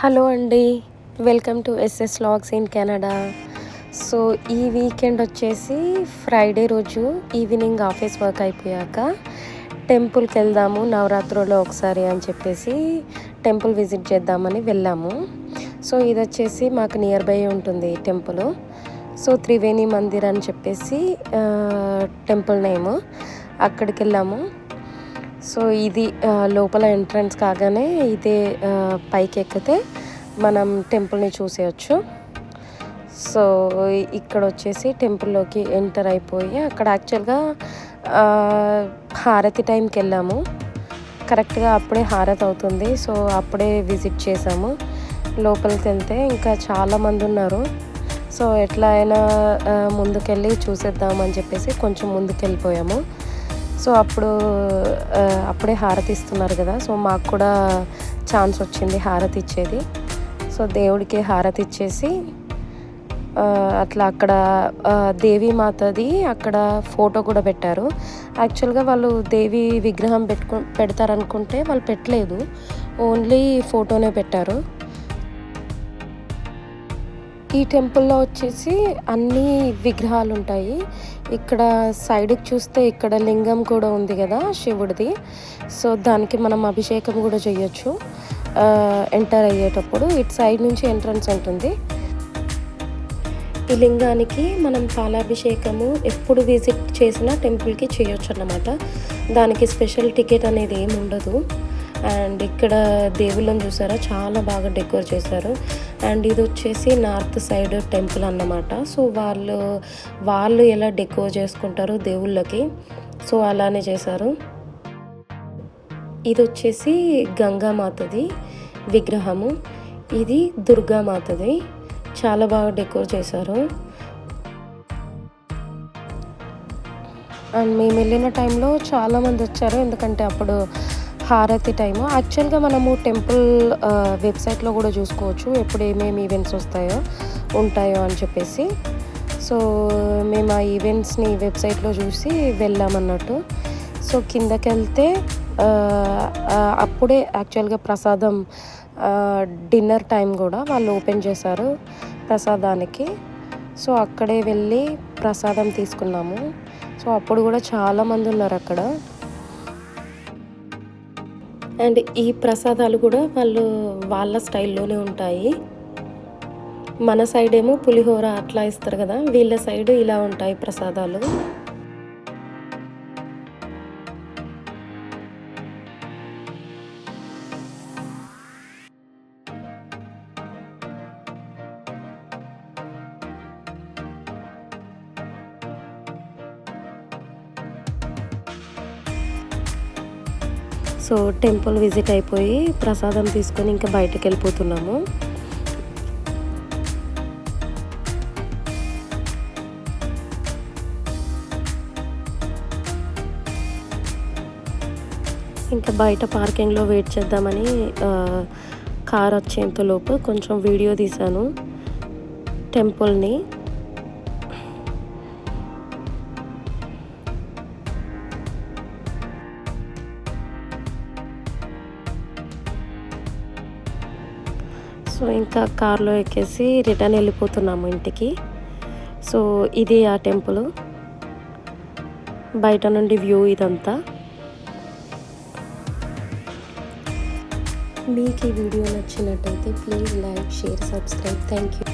Hello అండి. Welcome to SS logs in Canada. So ఈ weekend వచ్చేసి ఫ్రైడే రోజు ఈవినింగ్ ఆఫీస్ వర్క్ అయిపోయాక టెంపుల్కి వెళ్దాము నవరాత్రుల్లో ఒకసారి అని చెప్పేసి టెంపుల్ విజిట్ చేద్దామని వెళ్ళాము. సో ఇది వచ్చేసి మాకు నియర్ బై ఉంటుంది టెంపుల్. సో త్రివేణి మందిర్ అని చెప్పేసి టెంపుల్ నేమ్. అక్కడికి వెళ్ళాము. సో ఇది లోపల ఎంట్రన్స్ కాగానే ఇదే పైకి ఎక్కితే మనం టెంపుల్ని చూసేయచ్చు. సో ఇక్కడ వచ్చేసి టెంపుల్లోకి ఎంటర్ అయిపోయి అక్కడ యాక్చువల్గా హారతి టైంకి వెళ్ళాము కరెక్ట్గా అప్పుడే హారతి అవుతుంది. సో అప్పుడే విజిట్ చేసాము. లోపలికి వెళ్తే ఇంకా చాలామంది ఉన్నారు సో ఎట్లా అయినా ముందుకెళ్ళి చూసేద్దామని చెప్పేసి కొంచెం ముందుకు వెళ్ళిపోయాము సో అప్పుడు అప్పుడే హారతి ఇస్తున్నారు కదా. సో మాకు కూడా ఛాన్స్ వచ్చింది హారతి ఇచ్చేది. సో దేవుడికి హారతి ఇచ్చేసి అట్లా అక్కడ దేవీమాతది దేవి మాతది అక్కడ ఫోటో కూడా పెట్టారు. యాక్చువల్గా వాళ్ళు దేవి విగ్రహం పెట్టుకు పెడతారనుకుంటే వాళ్ళు పెట్టలేదు. ఓన్లీ ఫోటోనే పెట్టారు. ఈ టెంపుల్లో వచ్చేసి అన్ని విగ్రహాలు ఉంటాయి ఇక్కడ సైడ్కి చూస్తే ఇక్కడ లింగం కూడా ఉంది కదా శివుడిది. సో దానికి మనం అభిషేకం కూడా చేయొచ్చు. ఎంటర్ అయ్యేటప్పుడు ఇటు సైడ్ నుంచి ఎంట్రన్స్ ఉంటుంది. ఈ లింగానికి మనం పాలాభిషేకము ఎప్పుడు విజిట్ చేసినా టెంపుల్కి చేయొచ్చు అన్నమాట దానికి స్పెషల్ టికెట్ అనేది ఏమి ఉండదు అండ్ ఇక్కడ దేవుళ్ళని చూసారా? చాలా బాగా డెకోర్ చేశారు. అండ్ ఇది వచ్చేసి నార్త్ సైడ్ టెంపుల్ అన్నమాట. సో వాళ్ళు వాళ్ళు ఎలా డెకోర్ చేసుకుంటారు దేవుళ్ళకి. సో అలానే చేశారు. ఇది వచ్చేసి గంగామాతది విగ్రహము. ఇది దుర్గామాతది చాలా బాగా డెకోర్ చేశారు. అండ్ మేము వెళ్ళిన టైంలో చాలామంది వచ్చారు. ఎందుకంటే అప్పుడు హారతి టైము. యాక్చువల్గా మనము టెంపుల్ వెబ్సైట్లో కూడా చూసుకోవచ్చు. ఎప్పుడు ఏమేమి ఈవెంట్స్ వస్తాయో ఉంటాయో అని చెప్పేసి. సో మేము ఆ ఈవెంట్స్ని వెబ్సైట్లో చూసి వెళ్ళామన్నట్టు. సో కిందకి వెళ్తే అప్పుడే యాక్చువల్గా ప్రసాదం డిన్నర్ టైం కూడా వాళ్ళు ఓపెన్ చేశారు ప్రసాదానికి. సో అక్కడే వెళ్ళి ప్రసాదం తీసుకున్నాము. సో అప్పుడు కూడా చాలామంది ఉన్నారు అక్కడ. అండ్ ఈ ప్రసాదాలు కూడా వాళ్ళు వాళ్ళ స్టైల్లోనే ఉంటాయి. మన సైడ్ ఏమో పులిహోర అట్లా ఇస్తారు కదా వీళ్ళ సైడ్ ఇలా ఉంటాయి ప్రసాదాలు. సో టెంపుల్ విజిట్ అయిపోయి ప్రసాదం తీసుకొని ఇంకా బయటకు వెళ్ళిపోతున్నాము. ఇంకా బయట పార్కింగ్లో వెయిట్ చేద్దామని కార్ వచ్చేంతలోపు కొంచెం వీడియో తీశాను. టెంపుల్ని. సో ఇంకా కార్లో ఎక్కేసి రిటర్న్ వెళ్ళిపోతున్నాము ఇంటికి. సో ఇది ఆ టెంపుల్. బయట నుండి వ్యూ ఇదంతా. మీకు ఈ వీడియో నచ్చినట్టయితే please like share subscribe. Thank you